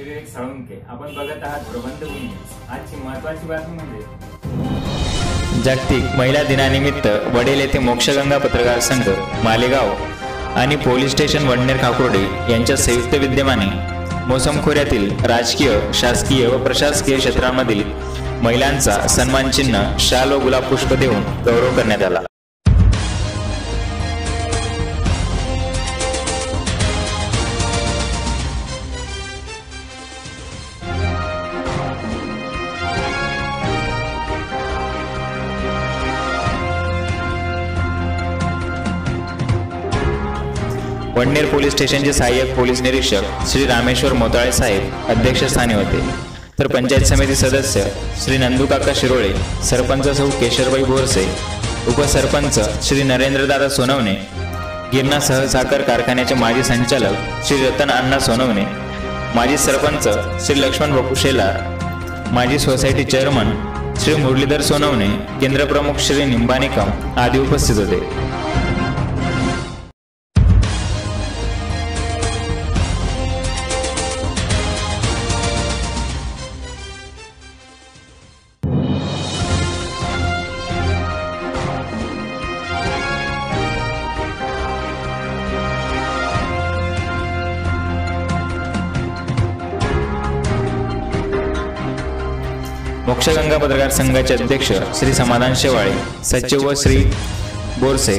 विवेक साळुंके आपण बघत आहात प्रबंध आजची महत्वाची बातमी म्हणजे जागतिक महिला दिनानिमित्त वडेल येथे मोक्षगंगा पत्रकार संघ मालेगाव आणि पोलीस स्टेशन वडनेर खाकुर्डे यांच्या संयुक्त विद्यमाने मोसम खोऱ्यातील राजकीय शासकीय व प्रशासकीय क्षेत्रांमधील महिलांचा सन्मान चिन्ह शाल व गुलाब पुष्प देऊन गौरव करण्यात आला. वडनेर पोलीस स्टेशनचे सहाय्यक पोलीस निरीक्षक श्री रामेश्वर मोताळे साहेब अध्यक्षस्थानी होते. तर पंचायत समिती सदस्य श्री नंदूकाका शिरोळे सरपंच सौ केशरबाई बोरसे उपसरपंच श्री नरेंद्रदादा सोनवणे गिरणा सहसाखर कारखान्याचे माजी संचालक श्री रतन अण्णा सोनवणे माजी सरपंच श्री लक्ष्मण बापू शेलार माजी सोसायटी चेअरमन श्री मुरलीधर सोनवणे केंद्रप्रमुख श्री निंबानिकम आदी उपस्थित होते. मोक्षगंगा पत्रकार संघाचे अध्यक्ष श्री समाधान शेवाळे सचिव व श्री बोरसे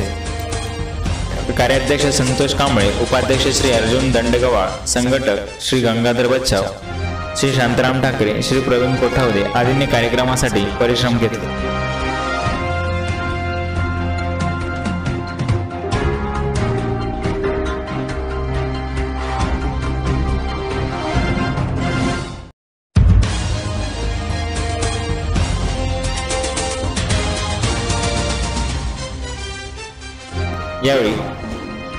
कार्याध्यक्ष संतोष कांबळे उपाध्यक्ष श्री अर्जुन दंडगवाळ संघटक श्री गंगाधर बच्छाव श्री शांताराम ठाकरे श्री प्रवीण कोठावदे आदींनी कार्यक्रमासाठी परिश्रम घेतले. यावेळी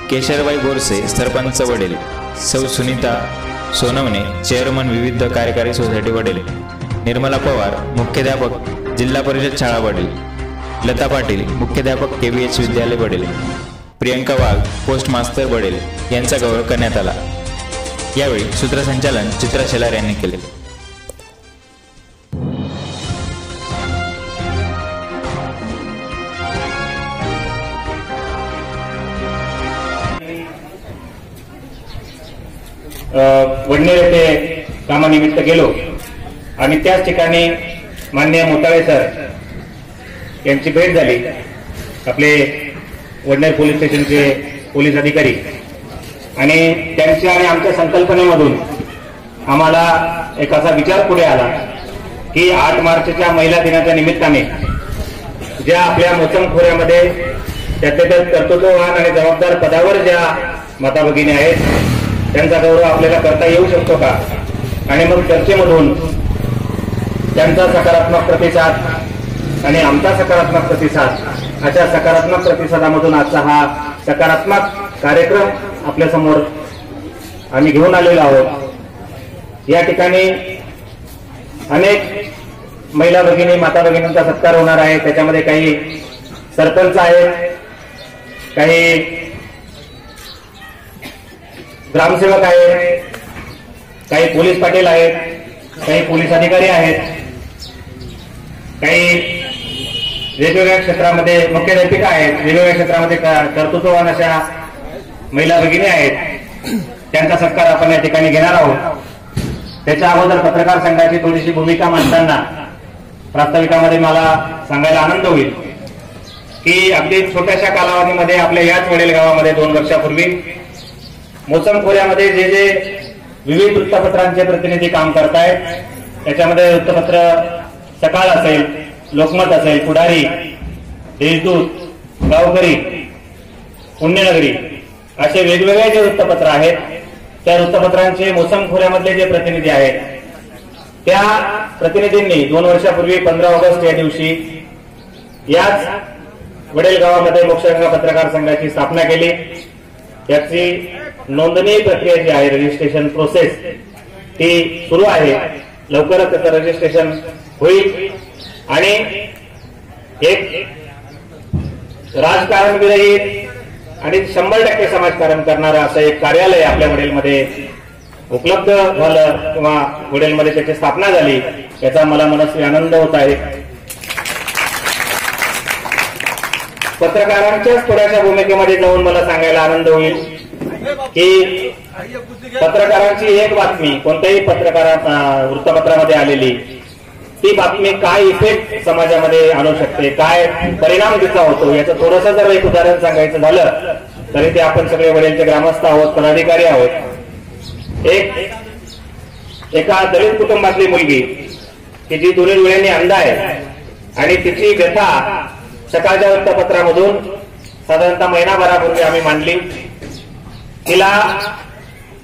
केशरबाई बोरसे सरपंच वडील सौ सुनीता सोनवणे चेअरमन विविध कार्यकारी सोसायटी वडील निर्मला पवार मुख्याध्यापक जिल्हा परिषद शाळा वडील लता पाटील मुख्याध्यापक के व्ही एच विद्यालय वडील प्रियंका वाघ पोस्ट मास्तर वडील यांचा गौरव करण्यात आला. यावेळी सूत्रसंचालन चित्रा शेलार यांनी केले. वडनेर येथे कामानिमित्त गेलो. आणि त्याच ठिकाणी मान्य मोताळे सर यांची भेट झाली. आपले वडनेर पोलीस स्टेशनचे पोलीस अधिकारी. आणि त्यांच्या आणि आमच्या संकल्पनेमधून आम्हाला एक असा विचार पुढे आला की आठ मार्चच्या महिला दिनाच्या निमित्ताने ज्या आपल्या मोसम खोऱ्यामध्ये त्यातल्या त्यात कर्तृत्ववान आणि जबाबदार पदावर ज्या माता भगिनी आहेत त्यांचा गौरव आपल्याला करता येऊ शकतो का? आणि मग चर्चेमधून त्यांचा सकारात्मक प्रतिसाद आणि आमचा सकारात्मक प्रतिसाद अशा सकारात्मक प्रतिसादामधून आजचा हा सकारात्मक कार्यक्रम आपल्यासमोर आम्ही घेऊन आलेलो आहोत. या ठिकाणी अनेक महिला भगिनी माता भगिनींचा सत्कार होणार आहे. त्याच्यामध्ये काही सरपंच आहेत काही ग्रामसेवक आहेत काही पोलीस पाटील आहेत काही पोलीस अधिकारी आहेत काही वेगवेगळ्या क्षेत्रामध्ये मुख्याध्यापिका आहेत वेगवेगळ्या क्षेत्रामध्ये कर्तृत्ववान अशा महिला भगिनी आहेत. त्यांचा सत्कार आपण या ठिकाणी घेणार आहोत. त्याच्या अगोदर पत्रकार संघाची थोडीशी भूमिका मांडताना प्रास्ताविकामध्ये मला सांगायला आनंद होईल की अगदी छोट्याशा कालावधीमध्ये आपल्या याच वडील गावामध्ये दोन वर्षापूर्वी मोसम खोऱ्यामध्ये जे जे विविध वृत्तपत्रांचे प्रतिनिधी काम करतायत त्याच्यामध्ये वृत्तपत्र सकाळ असेल लोकमत असेल पुढारी देशदूत गावकरी पुण्यनगरी असे वेगवेगळे जे वृत्तपत्र आहेत त्या वृत्तपत्रांचे मोसम खोऱ्यामधले जे प्रतिनिधी आहेत त्या प्रतिनिधींनी दोन वर्षापूर्वी पंधरा ऑगस्ट या दिवशी याच वडील गावामध्ये मोक्षगंगा पत्रकार संघाची स्थापना केली. याची नोंदणी प्रक्रिया जी आहे रजिस्ट्रेशन प्रोसेस ती सुरू आहे. लवकरच त्याचं रजिस्ट्रेशन होईल. आणि एक राजकारण विरहित आणि शंभर टक्के समाजकारण करणारं असं एक कार्यालय आपल्या वडीलमध्ये उपलब्ध झालं किंवा वडीलमध्ये त्याची स्थापना झाली याचा मला मनस्वी आनंद होत आहे. पत्रकारांच्याच थोड्याशा भूमिकेमध्ये जाऊन मला सांगायला आनंद होईल. की पत्रकारांची एक बातमी कोणत्याही पत्रकारा वृत्तपत्रामध्ये आलेली ती बातमी काय इफेक्ट समाजामध्ये आणू शकते काय परिणाम तिचा होतो याचं थोडस जर एक उदाहरण सांगायचं झालं तरी ते आपण सगळे वडीलचे ग्रामस्थ आहोत पदाधिकारी आहोत. एक एका दलित कुटुंबातली मुलगी की जी दुरील डोळ्यांनी अंध आहे आणि तिची व्यथा सकाळच्या वृत्तपत्रामधून साधारणतः महिनाभरापूर्वी आम्ही मांडली. तिला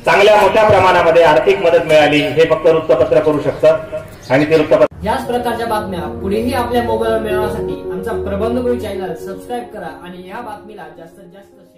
चांगल्या मोठ्या प्रमाणामध्ये आर्थिक मदत मिळाली हे फक्त वृत्तपत्र करू शकतं. आणि ते वृत्तपत्र याच प्रकारच्या बातम्या पुढेही आपल्या मोबाईलवर मिळवण्यासाठी आमचा प्रबंधगुरू चॅनल सबस्क्राईब करा आणि या बातमीला जास्तीत जास्त